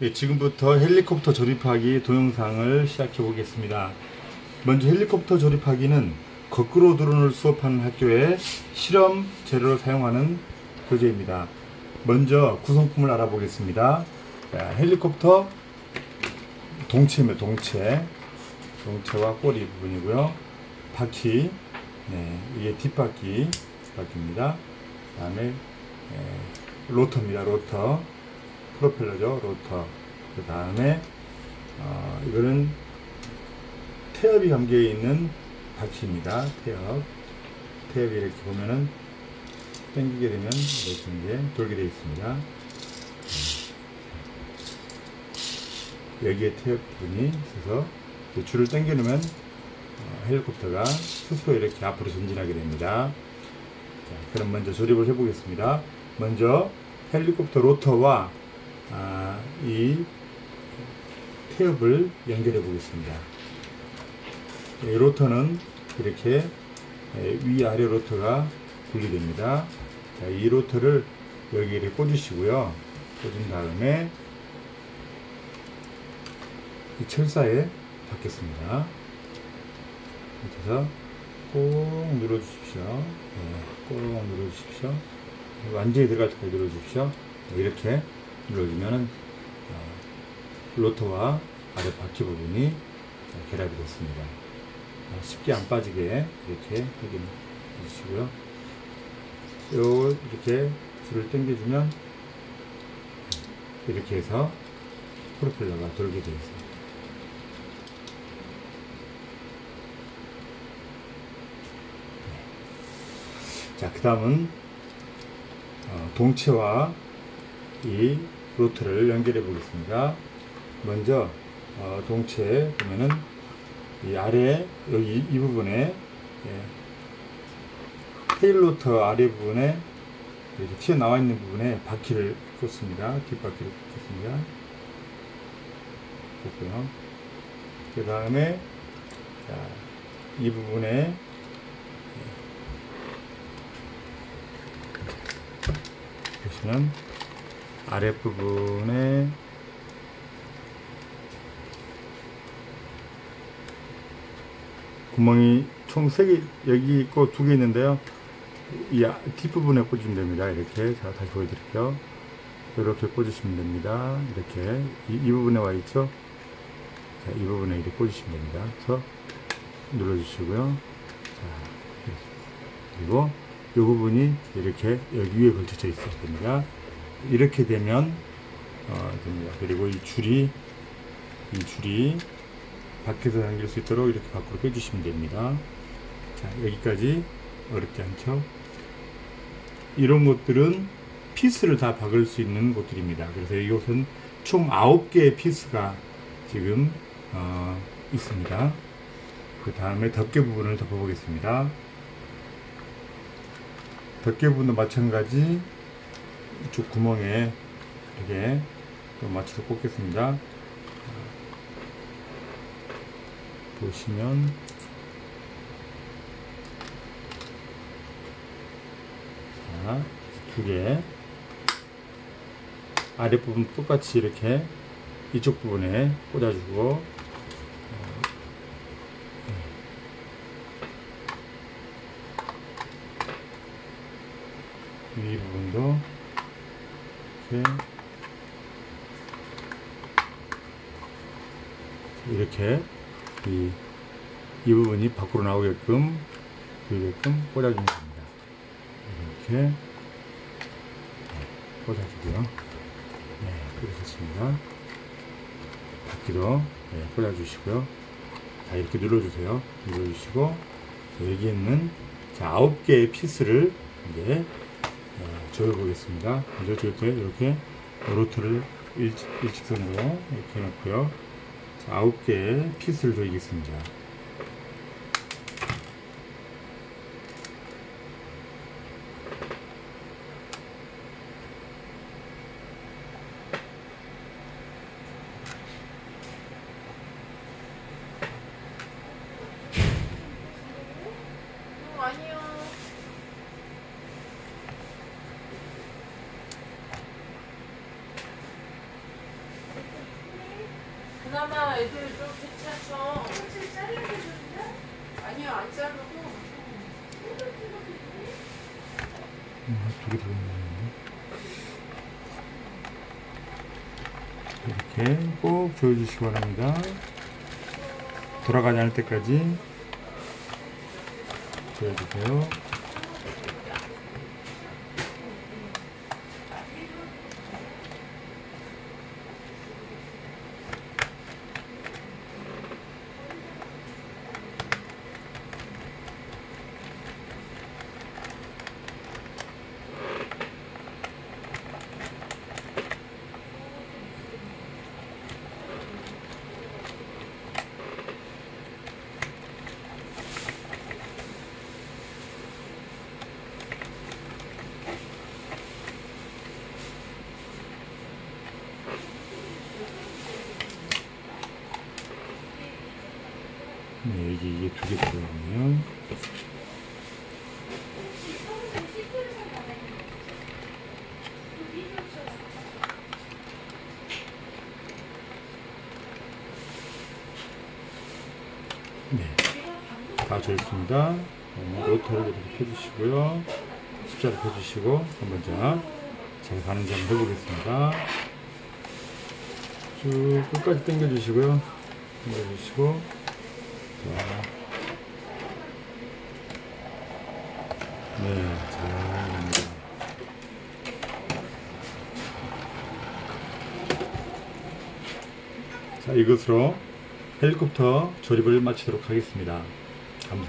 예, 지금부터 헬리콥터 조립하기 동영상을 시작해 보겠습니다. 먼저 헬리콥터 조립하기는 거꾸로 드론을 수업하는 학교의 실험 재료로 사용하는 교재입니다. 먼저 구성품을 알아보겠습니다. 자, 헬리콥터 동체입니다. 동체. 동체와 꼬리 부분이고요. 바퀴. 네, 이게 뒷바퀴 바퀴입니다. 그 다음에 로터입니다. 로터. 프로펠러죠. 로터. 그 다음에 어, 이거는 태엽이 감겨 있는 바퀴입니다. 태엽. 태엽이 이렇게 보면은 당기게 되면 이렇게 이제 돌게 되어 있습니다. 여기에 태엽 부분이 있어서 그 줄을 당겨놓으면 어, 헬리콥터가 스스로 이렇게 앞으로 전진하게 됩니다. 자, 그럼 먼저 조립을 해보겠습니다. 먼저 헬리콥터 로터와 아, 이 태엽을 연결해 보겠습니다. 이 로터는 이렇게 위아래 로터가 분리됩니다. 자, 이 로터를 여기 이렇게 꽂으시고요. 꽂은 다음에 이 철사에 닿겠습니다. 그래서 꼭 눌러주십시오. 네, 꼭 눌러주십시오. 완전히 들어갈 때까지 눌러주십시오. 이렇게 눌러주면은 어, 로터와 아래 바퀴 부분이 결합이 됐습니다. 어, 쉽게 안 빠지게 이렇게 확인해 주시고요. 요 이렇게 줄을 당겨주면 이렇게 해서 프로펠러가 돌게 되어 있습니다. 자, 그 다음은 어, 동체와 이 로트를 연결해 보겠습니다. 먼저 어, 동체 보면은 이 아래 여기 이 부분에 예, 테일 로터 아래 부분에 이렇게 튀어나와 있는 부분에 바퀴를 꽂습니다. 뒷바퀴를 꽂습니다. 꽂고요. 그 다음에 이 부분에 보시면 아랫부분에 구멍이 총 3개 여기 있고 2개 있는데요. 이 아, 뒷부분에 꽂으면 됩니다. 이렇게 자 다시 보여드릴게요. 이렇게 꽂으시면 됩니다. 이렇게 이, 이 부분에 와 있죠? 자, 이 부분에 이렇게 꽂으시면 됩니다. 그래서 눌러주시고요. 자, 그리고 이 부분이 이렇게 여기 위에 걸쳐져 있어야 됩니다 이렇게 되면 어, 됩니다. 그리고 이 줄이 이 줄이 밖에서 당길 수 있도록 이렇게 밖으로 빼주시면 됩니다. 자 여기까지 어렵지 않죠? 이런 것들은 피스를 다 박을 수 있는 것들입니다. 그래서 이것은 총 9개의 피스가 지금 어, 있습니다. 그 다음에 덮개 부분을 덮어보겠습니다. 덮개 부분도 마찬가지 이쪽 구멍에 이렇게 맞춰서 꽂겠습니다. 보시면 자, 두 개. 아랫부분 똑같이 이렇게 이쪽 부분에 꽂아주고 이 부분도 이렇게 이, 이 부분이 밖으로 나오게끔 이게끔 꽂아주면 됩니다. 이렇게 네, 꽂아주고요. 네, 그러셨습니다. 바퀴도 네, 꽂아주시고요. 자, 이렇게 눌러주세요. 눌러주시고 여기 있는 자, 9개의 피스를 이제 조여 보겠습니다. 먼저 이렇게 이렇게 로트를 일직, 일직선으로 이렇게 놓고요. 자, 9개의 피스를 조이겠습니다. 아니요. 그나마 애들 좀 괜찮죠? 아니요 안 자르고 음, 두개 들어있네. 이렇게 꼭 조여주시기 바랍니다. 돌아가지 않을 때까지 조여주세요. 네, 여기 이게 두 개 들어있네요. 네, 다 조였습니다. 네, 로터를 이렇게 펴주시고요. 십자를 펴주시고 한번 자, 제가 가는지 한번 해보겠습니다. 쭉 끝까지 당겨주시고요. 당겨주시고 자. 네, 잘. 자, 이것으로 헬리콥터 조립을 마치도록 하겠습니다. 감사합니다.